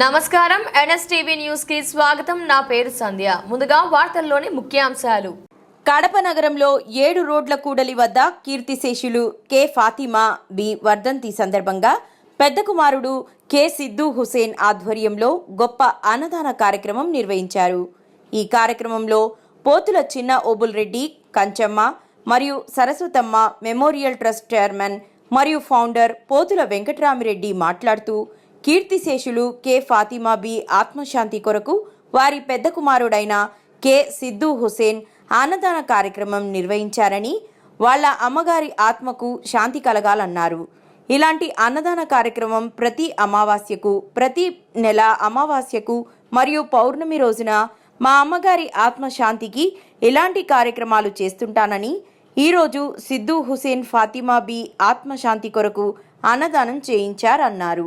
నమస్కారం. ఎన్ఎస్టీవీ న్యూస్కి స్వాగతం. నా పేరు సంధ్య. ముందుగా వార్తల్లోని ముఖ్యాంశాలు. కడప నగరంలో ఏడు రోడ్ల కూడలి వద్ద కీర్తిశేషులు కె. ఫాతిమా బి. వర్ధంతి సందర్భంగా పెద్ద కుమారుడు కె. సిద్దు హుసేన్ ఆధ్వర్యంలో గొప్ప అన్నదాన కార్యక్రమం నిర్వహించారు. ఈ కార్యక్రమంలో పోతుల చిన్న ఓబుల్ రెడ్డి కంచమ్మ మరియు సరస్వతమ్మ మెమోరియల్ ట్రస్ట్ చైర్మన్ మరియు ఫౌండర్ పోతుల వెంకటరామిరెడ్డి మాట్లాడుతూ కీర్తిశేషులు కె. ఫాతిమా బి. ఆత్మశాంతి కొరకు వారి పెద్ద కుమారుడైన కె. సిద్దు హుసేన్ అన్నదాన కార్యక్రమం నిర్వహించారని వాళ్ళ అమ్మగారి ఆత్మకు శాంతి కలగాలన్నారు. ఇలాంటి అన్నదాన కార్యక్రమం ప్రతి అమావాస్యకు ప్రతి నెల అమావాస్యకు మరియు పౌర్ణమి రోజున మా అమ్మగారి ఆత్మశాంతికి ఇలాంటి కార్యక్రమాలు చేస్తుంటానని ఈరోజు సిద్దు హుసేన్ ఫాతిమా బి. ఆత్మశాంతి కొరకు అన్నదానం చేయించారన్నారు.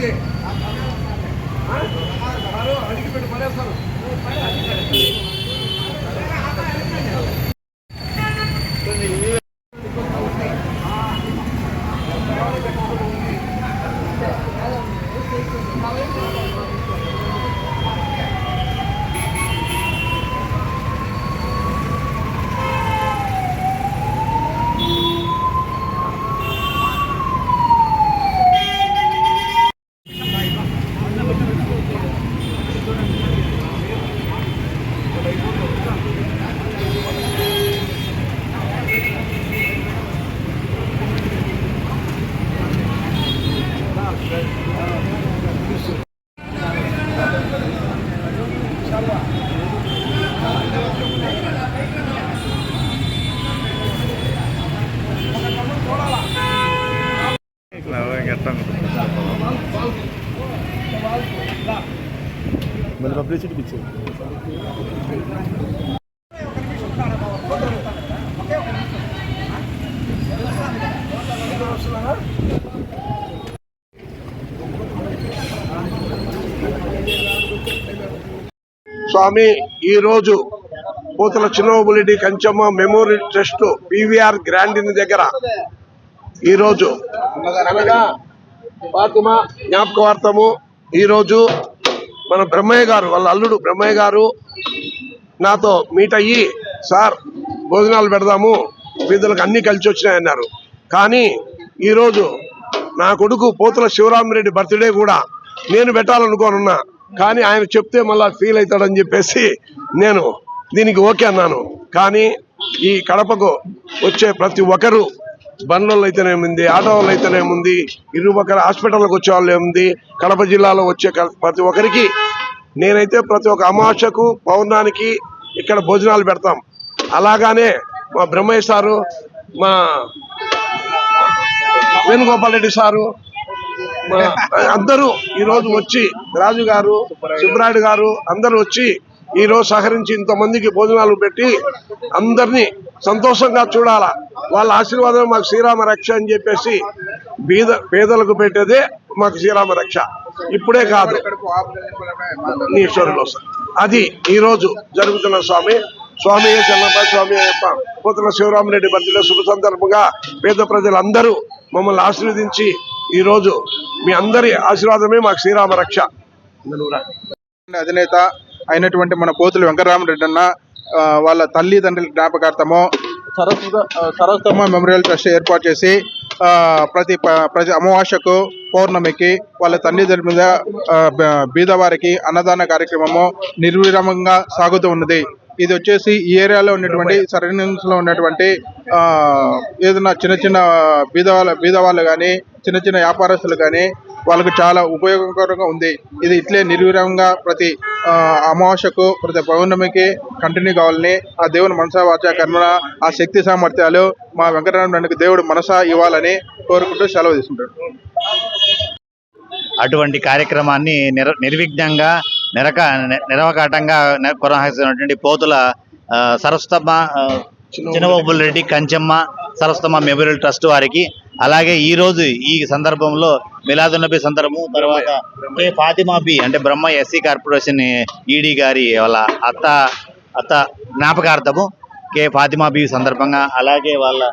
ఉంది పెట్టండి వారు అడిగి పెట్టి పడేస్తారు పబ్లిసిటీ పిచ్చి స్వామి ఈ రోజు పూతల చిన్నబులిడి కంచమ్మ మెమోరియల్ ట్రస్ట్ పివిఆర్ గ్రాండిన్ దగ్గర ఈ రోజు అనగా ఫాతిమా జ్ఞాపకవార్థము ఈ రోజు మన బ్రహ్మయ్య గారు వాళ్ళ అల్లుడు బ్రహ్మయ్య గారు నాతో మీట్ అయ్యి సార్ భోజనాలు పెడదాము వీధులకు అన్ని కలిసి వచ్చినాయన్నారు. కానీ ఈరోజు నా కొడుకు పోతుల శివరామరెడ్డి బర్త్డే కూడా నేను పెట్టాలనుకోనున్నా. కానీ ఆయన చెప్తే మళ్ళా ఫీల్ అవుతాడని చెప్పేసి నేను దీనికి ఓకే అన్నాను. కానీ ఈ కడపకు వచ్చే ప్రతి ఒక్కరూ బండ్లలో అయితేనేముంది ఆటో వాళ్ళు అయితేనేముంది ఇరు హాస్పిటల్కి వచ్చే వాళ్ళు ఏముంది కడప జిల్లాలో వచ్చే క- ప్రతి ఒక్కరికి నేనైతే ప్రతి ఒక్క అమావాస్యకు పౌర్ణానికి ఇక్కడ భోజనాలు పెడతాం. అలాగానే మా బ్రహ్మయ్య సారు మా వేణుగోపాల్ రెడ్డి సారు అందరూ ఈరోజు వచ్చి రాజు గారు సుబ్బరాయుడు గారు అందరూ వచ్చి ఈ రోజు సహకరించి ఇంతమందికి భోజనాలు పెట్టి అందరినీ సంతోషంగా చూడాలా. వాళ్ళ ఆశీర్వాదం మాకు శ్రీరామ రక్ష అని చెప్పేసి బీద పేదలకు పెట్టేదే మాకు శ్రీరామ రక్ష. ఇప్పుడే కాదు. ఈశ్వరుడు అది ఈ రోజు జరుగుతున్న స్వామి. స్వామి చెన్నప్ప స్వామి అయ్యప్ప పోతుల శివరామరెడ్డి బర్త్డే శుభ సందర్భంగా పేద ప్రజలందరూ మమ్మల్ని ఆశీర్వదించి ఈరోజు మీ అందరి ఆశీర్వాదమే మాకు శ్రీరామ రక్ష. అధినేత అయినటువంటి మన పోతులు వెంకటరామరెడ్డి అన్న ఆ, వాళ్ళ తల్లిదండ్రుల జ్ఞాపకార్థము సరస్వత ఆ, సరస్వతమ్మ మెమోరియల్ ట్రస్ట్ ఏర్పాటు చేసి ప్రతి ప- ప్రతి అమావాస్యకు పౌర్ణమికి వాళ్ళ తల్లిదండ్రుల మీద బీదవారికి అన్నదాన కార్యక్రమము నిర్విరామంగా సాగుతూ ఉన్నది. ఇది వచ్చేసి ఈ ఏరియాలో ఉన్నటువంటి సరైనలో ఉన్నటువంటి ఏదైనా చిన్న చిన్న బీదవాళ్ళ బీదవాళ్ళు కానీ చిన్న చిన్న వ్యాపారస్తులు కానీ వాళ్ళకు చాలా ఉపయోగకరంగా ఉంది. ఇది ఇట్లే నిర్విరామంగా ప్రతి ఆ, అమావాస్యకు ప్రతి పౌర్ణమికి కంటిన్యూ కావాలని ఆ దేవుని మనసా వాచ కర్మన ఆ శక్తి సామర్థ్యాలు మా వెంకటరామరానికి దేవుడు మనసా ఇవ్వాలని కోరుకుంటూ సెలవు తీసుకుంటాడు. అటువంటి కార్యక్రమాన్ని నిర నిర్విఘ్నంగా నిరక నిరవకాటంగా కొనసాగుతున్నటువంటి పోతుల ఆ, చిన్నబాబుల రెడ్డి కంచెమ్మ సరస్వతమ్మ మెమోరియల్ ట్రస్ట్ వారికి అలాగే ఈ రోజు ఈ సందర్భంలో మిలాదున్నబి సందర్భం తర్వాత కే ఫాతిమా బి అంటే బ్రహ్మ ఎస్సీ కార్పొరేషన్ ఈడీ గారి వాళ్ళ అత్త అత్త జ్ఞాపకార్థము కే ఫాతిమా బి సందర్భంగా అలాగే వాళ్ళ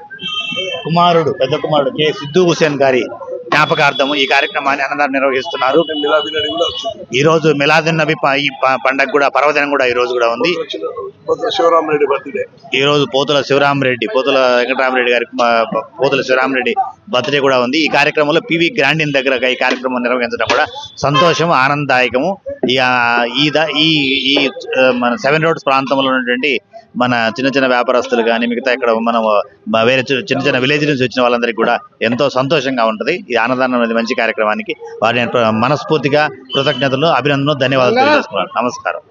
కుమారుడు పెద్ద కుమారుడు కె సిద్ధు హుసేన్ గారి జ్ఞాపకార్థము ఈ కార్యక్రమాన్ని అన్నదానం నిర్వహిస్తున్నారు. మిలాదినడి కూడా వచ్చింది. ఈ రోజు మిలాదున్ నబీ ప- ఈ ప- పండగ కూడా పర్వదినం కూడా ఈ రోజు కూడా ఉంది. శివరామరెడ్డి బర్త్డే ఈ రోజు పోతుల శివరామరెడ్డి పోతుల వెంకటరామరెడ్డి గారి పోతుల శివరామరెడ్డి బర్త్డే కూడా ఉంది. ఈ కార్యక్రమంలో పివి గ్రాండిన్ దగ్గర ఈ కార్యక్రమం నిర్వహించడం కూడా సంతోషం ఆనందదాయకము. ఈ ఈ మన సెవెన్ రోడ్స్ ప్రాంతంలో ఉన్నటువంటి మన చిన్న చిన్న వ్యాపారస్తులు కానీ మిగతా ఇక్కడ మనం వేరే చిన్న చిన్న విలేజ్ నుంచి వచ్చిన వాళ్ళందరికీ కూడా ఎంతో సంతోషంగా ఉంటుంది. ఈ అన్నదానం అనేది మంచి కార్యక్రమానికి వారిని మనస్ఫూర్తిగా కృతజ్ఞతలు అభినందనలు ధన్యవాదాలు తెలియజేసుకున్నాను. నమస్కారం.